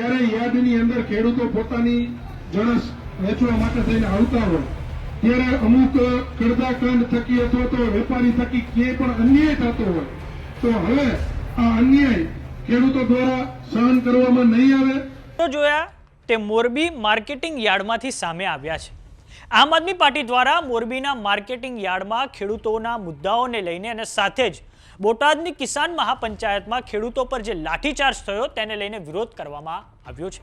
જ્યારે યાર્ડની અંદર ખેડૂતો પોતાની જણસ વેચવા માટે થઈને આવતા હોય, ત્યારે અમુક કરદાકાંડ થકી અથવા તો વેપારી થકી ક્યાંય પણ અન્યાય થતો હોય, તો હવે આ અન્યાય ખેડૂતો દ્વારા સહન કરવામાં નહીં આવે. તો જોયા તે મોરબી માર્કેટિંગ યાર્ડમાંથી સામે આવ્યા છે. આમ આદમી પાર્ટી દ્વારા મોરબીના માર્કેટિંગ યાર્ડમાં ખેડૂતોના મુદ્દાઓને લઈને અને સાથે જ બોટાદની કિસાન મહાપંચાયતમાં ખેડૂતો પર જે લાઠીચાર્જ થયો તેને લઈને વિરોધ કરવામાં આવ્યો છે.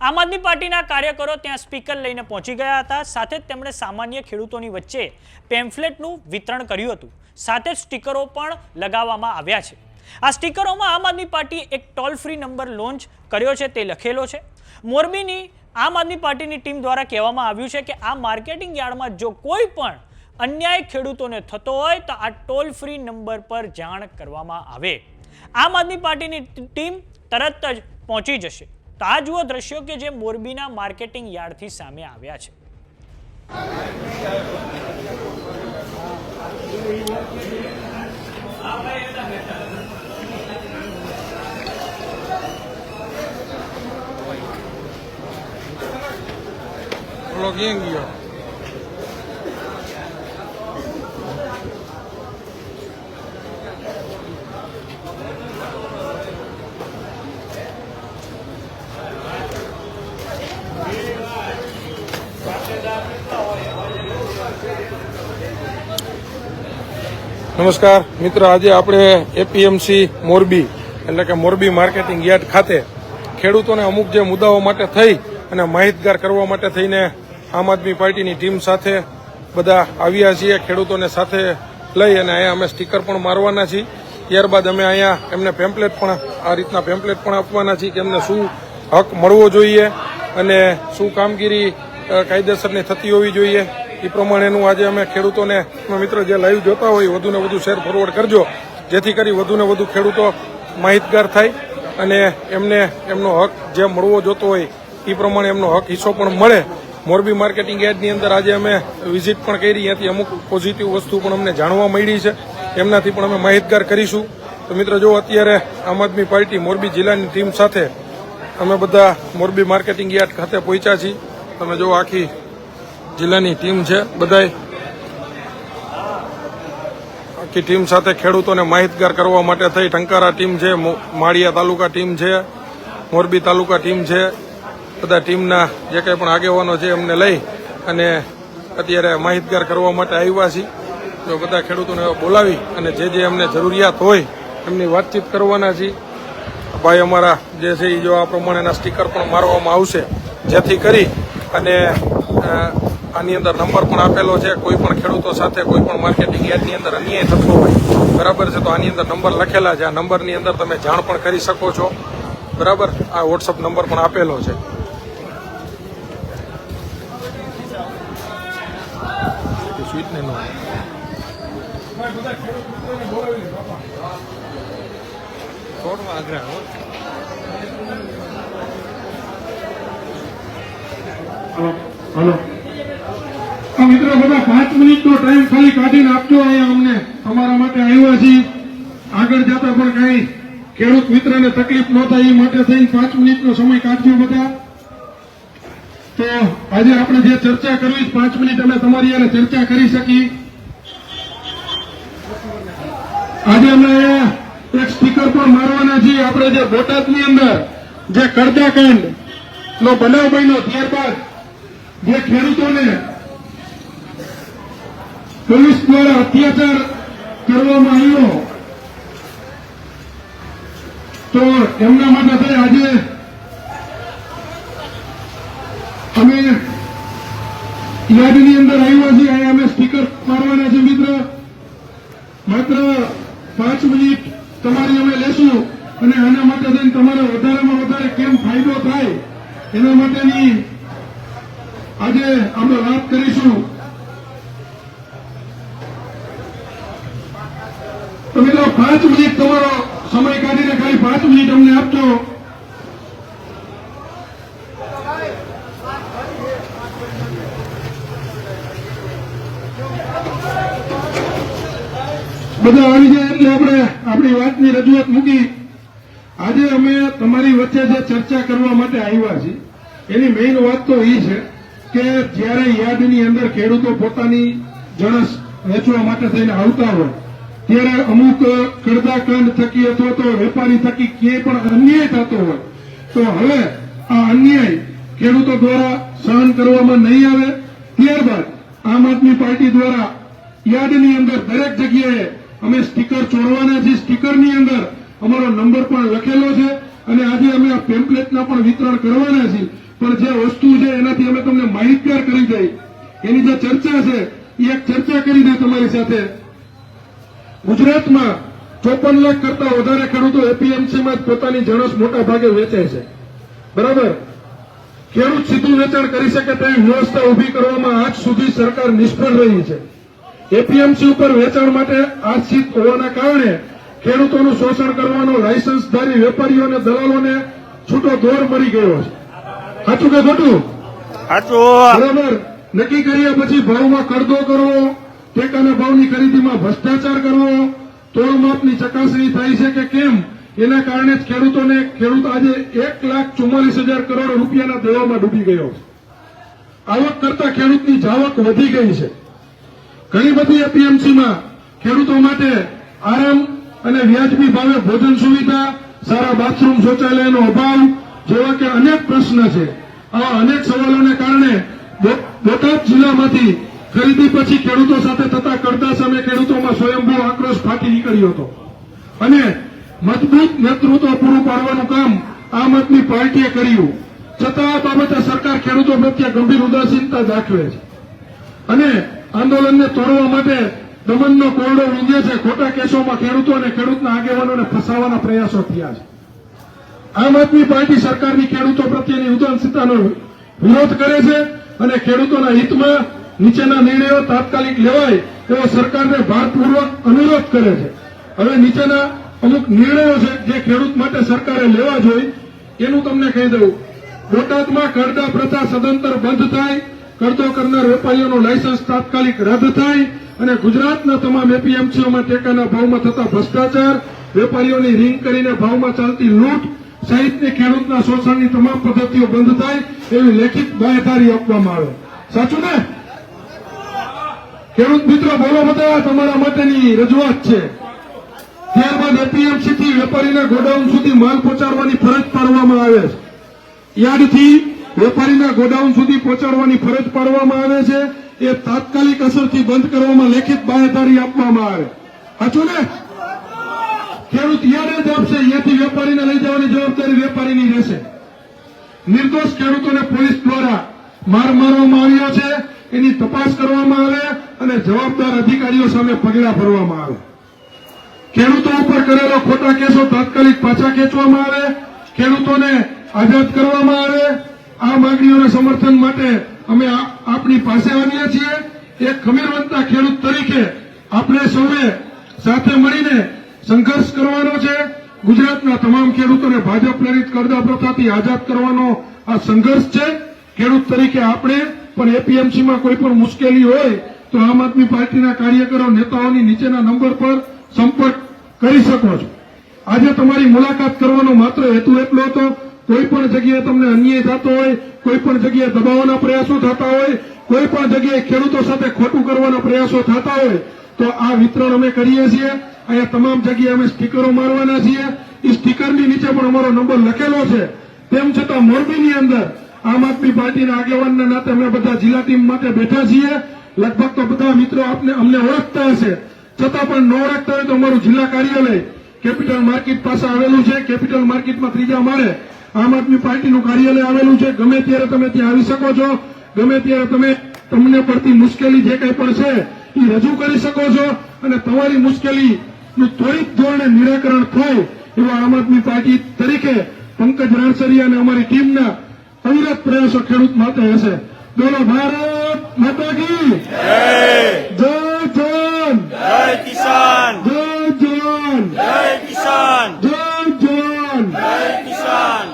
આમ આદમી પાર્ટીના કાર્યકરો ત્યાં સ્પીકર લઈને પહોંચી ગયા હતા. સાથે જ તેમણે સામાન્ય ખેડૂતોની વચ્ચે પેમ્ફલેટનું વિતરણ કર્યું હતું. સાથે જ સ્ટીકરો પણ લગાવવામાં આવ્યા છે. આ સ્ટીકરોમાં આમ આદમી પાર્ટીએ એક ટોલ ફ્રી નંબર લોન્ચ કર્યો છે તે લખેલો છે. મોરબીની આમ આદમી પાર્ટીની ટીમ દ્વારા કહેવામાં આવ્યું છે કે આ માર્કેટિંગ યાર્ડમાં જો કોઈ પણ અન્યાય ખેડૂતોને થતો હોય તો આ ટોલ ફ્રી નંબર પર જાણ કરવામાં આવે. આમ આદમી પાર્ટીની ટીમ તરત જ પહોંચી જશે. તો આ જુઓ દ્રશ્યો કે જે મોરબીના માર્કેટિંગ યાર્ડથી સામે આવ્યા છે. ઓલો ક્યાં નમસ્કાર. મિત્રો, આજે આપણે એપીએમસી મોરબી, એટલે કે મોરબી માર્કેટિંગ યાર્ડ ખાતે ખેડૂતોને અમુક જે મુદ્દાઓ માટે થઈ અને માહિતગાર કરવા માટે થઈને આમ આદમી પાર્ટીની ટીમ સાથે બધા આવ્યા છીએ, ખેડૂતોને સાથે લઈ અને અહીંયા અમે સ્ટીકર પણ મારવાના છીએ. ત્યારબાદ અમે અહીંયા એમને પેમ્પલેટ પણ, આ રીતના પેમ્પલેટ પણ આપવાના છીએ કે એમને શું હક મળવો જોઈએ અને શું કામગીરી કાયદેસરની થતી હોવી જોઈએ. એ પ્રમાણેનું આજે અમે ખેડૂતોને મિત્ર જે લાઈવ જોતા હોય વધુને વધુ શેર ફોરવર્ડ કરજો. જેથી કરી વધુને વધુ ખેડૂતો માહિતગાર થાય અને એમને એમનો હક જે મળવો જોતો હોય એ પ્રમાણે એમનો હક હિસ્સો પણ મળે. મોરબી માર્કેટિંગ યાર્ડની અંદર આજે અમે વિઝિટ પણ કરી. ત્યાંથી અમુક પોઝિટિવ વસ્તુ પણ અમને જાણવા મળી છે. એમનાથી પણ અમે માહિતગાર કરીશું. તો મિત્રો, જો અત્યારે આમ આદમી પાર્ટી મોરબી જિલ્લાની ટીમ સાથે અમે બધા મોરબી માર્કેટિંગ યાર્ડ ખાતે પહોંચ્યા છીએ. તમે જો આખી જિલ્લાની ટીમ છે બધાય. આખી ટીમ સાથે ખેડૂતોને માહિતગાર કરવા માટે થઈ. ટંકારા ટીમ છે માળિયા તાલુકા ટીમ છે, મોરબી તાલુકા ટીમ છે. બધા ટીમના જે કંઈ પણ આગેવાનો છે એમને લઈ અને અત્યારે માહિતગાર કરવા માટે આવ્યા છીએ. તો બધા ખેડૂતોને બોલાવી અને જે જે એમને જરૂરિયાત હોય એમની વાતચીત કરવાના છીએ. ભાઈ અમારા જે છે એ જો આ પ્રમાણેના સ્ટીકર પણ મારવામાં આવશે. જેથી કરી અને આની અંદર નંબર પણ આપેલો છે. કોઈ પણ ખેડૂતો સાથે કોઈ પણ માર્કેટિંગ યાર્ડની અંદર અન્યાય થતો હોય બરાબર છે તો આની અંદર નંબર લખેલા છે. આ નંબરની અંદર તમે જાણ પણ કરી શકો છો. બરાબર? આ વોટ્સઅપ નંબર પણ આપેલો છે. ને મિત્રો બધા પાંચ મિનિટનો ટાઈમ ખાલી કાઢીને આપજો અહીંયા અમને. તમારા માટે આવ્યા છીએ. આગળ જતા પણ કઈ ખેડૂત મિત્રને તકલીફ ન થાય એ માટે થઈને પાંચ મિનિટનો સમય કાઢજો બધા. તો આજે આપણે જે ચર્ચા કરવી પાંચ મિનિટ અમે તમારી હારે ચર્ચા કરી શકી આજે અમે એક સ્પીકર પણ મારવાના છીએ. આપણે જે બોટાદની અંદર જે કડદાકાંડ નો બનાવ બન્યો ત્યારબાદ જે ખેડૂતોને પોલીસ દ્વારા અત્યાચાર કરવામાં આવ્યો. તો એમના માટે આજે અમે યાદીની અંદર આવ્યા છીએ. અહીંયા અમે સ્પીકર મારવાના છે મિત્ર. માત્ર પાંચ મિનિટ તમારી અમે લેશું અને આના માટે થઈને તમારે વધારેમાં વધારે કેમ ફાયદો થાય એના માટેની આજે અમે વાત કરીશું. મિત્રો પાંચ મિનિટ તમારો સમય કાઢીને ખાલી પાંચ મિનિટ અમને આપજો. બધા આવી જાય એટલે આપણે આપણી વાતની રજૂઆત મૂકી. આજે અમે તમારી વચ્ચે જે ચર્ચા કરવા માટે આવ્યા છીએ, એની મેઇન વાત તો એ છે કે જ્યારે યાર્ડની અંદર ખેડૂતો પોતાની જણસ વેચવા માટે થઈને આવતા હોય ત્યારે અમુક કરદાકાંડ થકી અથવા તો વેપારી થકી ક્યાંય પણ અન્યાય થતો હોય, તો હવે આ અન્યાય ખેડૂતો દ્વારા સહન કરવામાં નહીં આવે. ત્યારબાદ આમ આદમી પાર્ટી દ્વારા યાર્ડની અંદર દરેક જગ્યાએ અમે સ્ટીકર ચોરવાના છીએ. સ્ટીકરની અંદર અમારો નંબર પણ લખેલો છે અને આજે અમે આ પેમ્પલેટના પણ વિતરણ કરવાના છીએ. પણ જે વસ્તુ છે એનાથી અમે તમને માહિતગાર કરી દઈ. એની જે ચર્ચા છે એ એક ચર્ચા કરી દે તમારી સાથે. ગુજરાતમાં ચોપન લાખ કરતા વધારે ખેડૂતો એપીએમસીમાં જ પોતાની જણસ મોટા ભાગે વેચે છે. બરાબર? ખેડૂત સીધું વેચાણ કરી શકે તેવી વ્યવસ્થા ઊભી કરવામાં આજ સુધી સરકાર નિષ્ફળ રહી છે. એપીએમસી ઉપર વેચાણ માટે આશ્રિત હોવાના કારણે ખેડૂતોનું શોષણ કરવાનો લાયસન્સધારી વેપારીઓ અને દલાલોને છૂટો દોર મળી ગયો છે. સાચું કે ખોટું? બરાબર. નક્કી કર્યા પછી ભાવમાં કરદો કરવો ટેકાના ભાવની ખરીદીમાં ભ્રષ્ટાચાર કરવો તોલમાપની ચકાસણી થઈ છે કે કેમ? એના કારણે જ ખેડૂતોને, ખેડૂત આજે એક લાખ ચુમ્માલીસ હજાર કરોડ રૂપિયાના દેવામાં ડૂબી ગયો આવક કરતા ખેડૂતની જાવક વધી ગઈ છે. ઘણી બધી એપીએમસીમાં ખેડૂતો માટે આરામ અને વ્યાજબી ભાવે ભોજન સુવિધા, સારા બાથરૂમ શૌચાલયનો અભાવ જેવા કે અનેક પ્રશ્ન છે. આવા અનેક સવાલોને કારણે બોટાદ જિલ્લામાંથી ખરીદી પછી ખેડૂતો સાથે થતા કરતા સામે ખેડૂતોમાં સ્વયંભૂ આક્રોશ ફાટી નીકળ્યો હતો. અને મજબૂત નેતૃત્વ પૂરું પાડવાનું કામ આમ આદમી પાર્ટીએ કર્યું. છતાં આ બાબતે સરકાર ખેડૂતો પ્રત્યે ગંભીર ઉદાસીનતા દાખવે છે. અને આંદોલનને તોડવા માટે દમનનો કોરડો ઊંઘે છે. ખોટા કેસોમાં ખેડૂતો અને ખેડૂતના આગેવાનોને ફસાવાના પ્રયાસો થયા છે. આમ આદમી પાર્ટી સરકારની ખેડૂતો પ્રત્યેની ઉદાસીનતાનો વિરોધ કરે છે અને ખેડૂતોના હિતમાં નીચેના નિર્ણયો તાત્કાલિક લેવાય તેવો સરકારને ભારપૂર્વક અનુરોધ કરે છે. હવે નીચેના અમુક નિર્ણયો છે જે ખેડૂત માટે સરકારે લેવા જોઈએ, એનું તમને કહી દઉં. બોટાદમાં કરદા પ્રથા સદંતર બંધ થાય કરતો કરનાર વેપારીઓનું લાયસન્સ તાત્કાલિક રદ થાય અને ગુજરાતના તમામ એપીએમસીઓમાં ટેકાના ભાવમાં થતા ભ્રષ્ટાચાર, વેપારીઓની રિંગ કરીને ભાવમાં ચાલતી લૂંટ સહિતની ખેડૂતના શોષણની તમામ પદ્ધતિઓ બંધ થાય એવી લેખિત બાહેધારી આપવામાં આવે. સાચું ને? ખેડૂત મિત્રો, બોલો બધા, તમારા માટેની રજૂઆત છે. ત્યારબાદ એપીએમસી થી વેપારીના ગોડાઉન સુધી માલ પહોંચાડવાની ફરજ પાડવામાં આવે છે. યાર્ડથી વેપારીના ગોડાઉન સુધી પહોંચાડવાની ફરજ પાડવામાં આવે છે. એ તાત્કાલિક અસરથી બંધ કરવામાં લેખિત બાહેધારી આપવામાં આવે. સાચું ને? ખેડૂત યાર્ડે જ આપશે, અહીંયાથી વેપારીને લઈ જવાની જવાબદારી વેપારીની રહેશે. નિર્દોષ ખેડૂતોને પોલીસ દ્વારા માર મારવામાં આવ્યો છે. એની તપાસ કરવામાં આવે અને જવાબદાર અધિકારીઓ સામે પગલા ભરવામાં આવે. ખેડૂતો ઉપર કરેલો ખોટા કેસો તાત્કાલિક પાછા ખેંચવામાં આવે, ખેડૂતોને આઝાદ કરવામાં આવે. આ માંગણીઓના સમર્થન માટે અમે આપની પાસે આવીએ છીએ. એક ખમીરવંતના ખેડૂત તરીકે આપણે સૌએ સાથે મળીને સંઘર્ષ કરવાનો છે. ગુજરાતના તમામ ખેડૂતોને ભાજપ પ્રેરિત કરદા પ્રથાથી આઝાદ કરવાનો આ સંઘર્ષ છે. ખેડૂત તરીકે આપણે પણ એપીએમસીમાં કોઈ પણ મુશ્કેલી હોય તો આમ આદમી પાર્ટીના કાર્યકરો, નેતાઓની નીચેના નંબર પર સંપર્ક કરી શકો છો. આજે તમારી મુલાકાત કરવાનો માત્ર હેતુ એટલો હતો, કોઈ પણ જગ્યાએ તમને અન્યાય થતો હોય, કોઈ પણ જગ્યાએ દબાવવાના પ્રયાસો થતા હોય, કોઈ પણ જગ્યાએ ખેડૂતો સાથે ખોટું કરવાના પ્રયાસો થતા હોય, તો આ વિતરણ અમે કરીએ છીએ. અહીંયા તમામ જગ્યાએ અમે સ્ટીકરો મારવાના છીએ. એ સ્ટીકરની નીચે પણ અમારો નંબર લખેલો છે. તેમ છતાં મોરબીની અંદર આમ આદમી પાર્ટીના આગેવાનના નાતે અમે બધા જિલ્લા ટીમ માટે બેઠા છીએ. લગભગ તો બધા મિત્રો આપને અમને ઓળખતા હશે. છતાં પણ ન ઓળખતા હોય તો અમારું જિલ્લા કાર્યાલય કેપિટલ માર્કેટ પાસે આવેલું છે. કેપિટલ માર્કેટમાં ત્રીજા માળે આમ આદમી પાર્ટીનું કાર્યાલય આવેલું છે. ગમે ત્યારે તમે ત્યાં આવી શકો છો, ગમે ત્યારે તમે તમને પડતી મુશ્કેલી જે કંઈ પણ છે એ રજૂ કરી શકો છો. અને તમારી મુશ્કેલીનું ત્વરિત ધોરણે નિરાકરણ થાય એવા આમ આદમી પાર્ટી તરીકે પંકજ રાણસરિયા અને અમારી ટીમના અવિરત પ્રયાસો ખેડૂત માટે હશે બોલો ભારત માતા કી જય જવાન જય કિસાન જય જવાન જય કિસાન જય જવાન જય કિસાન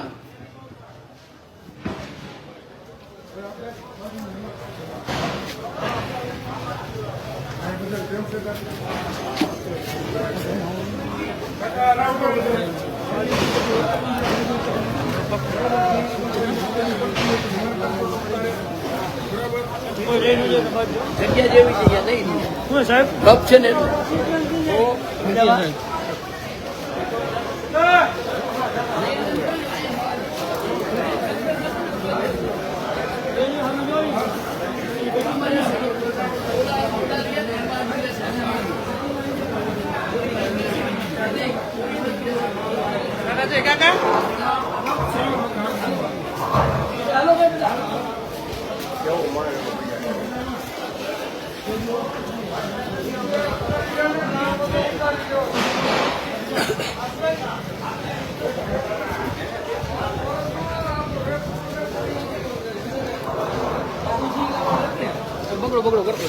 જગ્યા જેવી જગ્યા નહીં સાહેબ કપ છે ને બગડો બગડો કરતો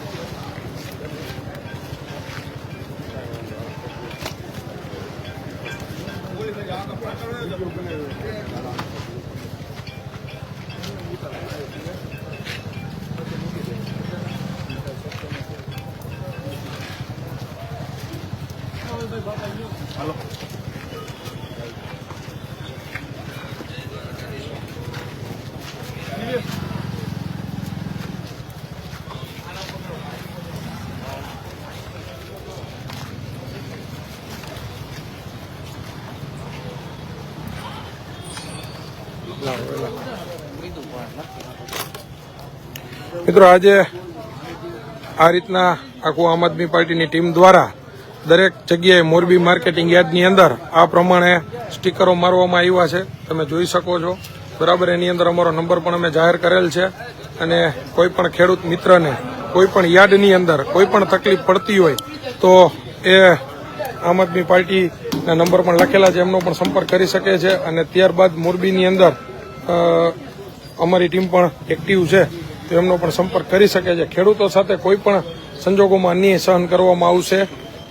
મિત્રો, આજે આ રીતના આખું આમ આદમી પાર્ટીની ટીમ દ્વારા દરેક જગ્યાએ મોરબી માર્કેટિંગ યાર્ડની અંદર આ પ્રમાણે સ્ટીકરો મારવામાં આવ્યા છે. તમે જોઈ શકો છો. બરાબર, એની અંદર અમારો નંબર પણ અમે જાહેર કરેલ છે. અને કોઈ પણ ખેડૂત મિત્રને, કોઈ પણ યાર્ડની અંદર કોઈ પણ તકલીફ પડતી હોય, તો એ આમ આદમી પાર્ટીના નંબર પણ લખેલા છે. એમનો પણ સંપર્ક કરી શકે છે. અને ત્યારબાદ મોરબીની અંદર અમારી ટીમ પણ એક્ટિવ છે. તો એમનો પણ સંપર્ક કરી શકે છે. ખેડૂતો સાથે કોઈ પણ સંજોગોમાં અન્ય સહન કરવામાં આવશે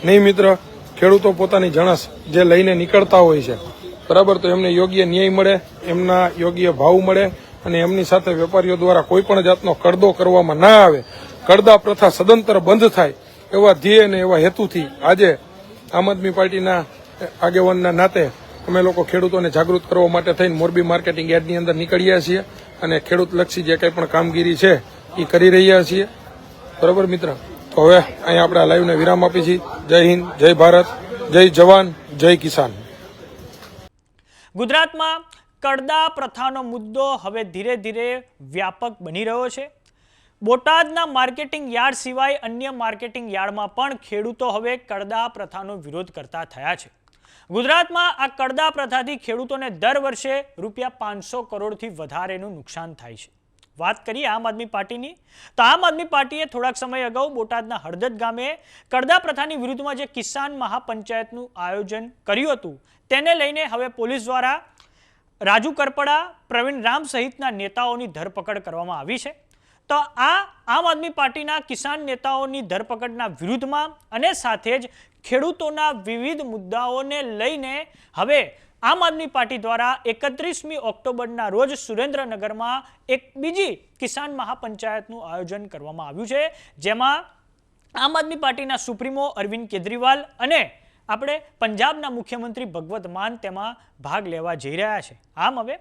નહીં મિત્ર. ખેડૂતો પોતાની જણસ જે લઈને નીકળતા હોય છે. બરાબર? તો એમને યોગ્ય ન્યાય મળે, એમના યોગ્ય ભાવ મળે અને એમની સાથે વેપારીઓ દ્વારા કોઈ પણ જાતનો કડદો કરવામાં ના આવે. કડદા પ્રથા સદંતર બંધ થાય એવા ધ્યેય અને એવા હેતુથી આજે આમ આદમી પાર્ટીના આગેવાનના નાતે અમે લોકો ખેડૂતોને જાગૃત કરવા માટે થઈને મોરબી માર્કેટિંગ યાર્ડની અંદર નીકળ્યા છીએ. અને ખેડૂતલક્ષી જે કંઈ પણ કામગીરી છે એ કરી રહ્યા છીએ. બરાબર મિત્ર? તો હવે અહીંયા આપણે લાઈવને વિરામ આપી છીએ. જય હિન્દ, જય ભારત, જય જવાન, જય કિસાન. ગુજરાતમાં કડદા પ્રથાનો મુદ્દો હવે ધીરે ધીરે વ્યાપક બની રહ્યો છે. બોટાદના માર્કેટિંગ યાર્ડ સિવાય અન્ય માર્કેટિંગ યાર્ડમાં પણ ખેડૂતો હવે કડદા પ્રથાનો વિરોધ કરતા થયા છે. ગુજરાતમાં આ કડદા પ્રથાથી ખેડૂતોને દર વર્ષે રૂપિયા પાંચસો કરોડથી વધારેનું નુકસાન થાય છે. વાત કરીએ આમ આદમી પાર્ટીની, તો આમ આદમી પાર્ટીએ થોડાક સમય અગાઉ બોટાદના હળદદ ગામે કડદા પ્રથાની વિરુદ્ધમાં જે કિસાન મહાપંચાયતનું આયોજન કર્યું હતું, તેને લઈને હવે પોલીસ દ્વારા રાજુ કરપડા, પ્રવીણ રામ સહિતના નેતાઓની ધરપકડ કરવામાં આવી છે. તો આ આમ આદમી પાર્ટીના કિસાન નેતાઓની ધરપકડના વિરુદ્ધમાં અને સાથે જ ખેડૂતોના વિવિધ મુદ્દાઓને લઈને હવે આમ આદમી પાર્ટી દ્વારા એકત્રીસમી ઓક્ટોબરના રોજ સુરેન્દ્રનગરમાં એક બીજી કિસાન મહાપંચાયતનું આયોજન કરવામાં આવ્યું છે, જેમાં આમ આદમી પાર્ટીના સુપ્રીમો અરવિંદ કેજરીવાલ અને આપણે પંજાબના મુખ્યમંત્રી ભગવત માન તેમાં ભાગ લેવા જઈ રહ્યા છે. આમ હવે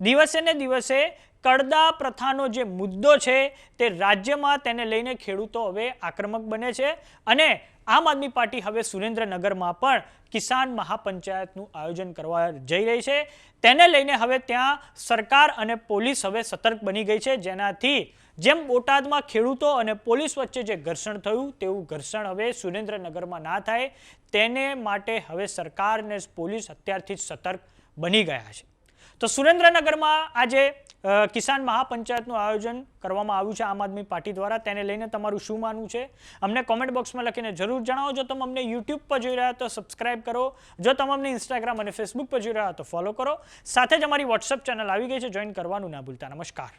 દિવસે ને દિવસે કડદા પ્રથાનો જે મુદ્દો છે તે રાજ્યમાં તેને લઈને ખેડૂતો હવે આક્રમક બને છે અને આમ આદમી પાર્ટી હવે સુરેન્દ્રનગરમાં પણ કિસાન મહાપંચાયતનું આયોજન કરવા જઈ રહી છે. તેને લઈને હવે ત્યાં સરકાર અને પોલીસ હવે સતર્ક બની ગઈ છે. જેનાથી જેમ બોટાદમાં ખેડૂતો અને પોલીસ વચ્ચે જે ઘર્ષણ થયું તેવું ઘર્ષણ હવે સુરેન્દ્રનગરમાં ના થાય. તેને માટે હવે સરકાર અને પોલીસ અત્યારથી જ સતર્ક બની ગયા છે. તો સુરેન્દ્રનગરમાં આજે કિસાન મહાપંચાયતનું આયોજન કરવામાં આવ્યું છે આમ આદમી પાર્ટી દ્વારા. તેને લઈને તમારું શું માનવું છે? અમને કોમેન્ટ બોક્સમાં લખીને જરૂર જણાવો. જો તમે અમને યુટ્યુબ પર જોઈ રહ્યા તો સબસ્ક્રાઇબ કરો. જો તમે અમને ઇન્સ્ટાગ્રામ અને ફેસબુક પર જોઈ રહ્યા તો ફોલો કરો. સાથે જ અમારી વોટ્સઅપ ચેનલ આવી ગઈ છે. જોઈન કરવાનું ના ભૂલતા. નમસ્કાર.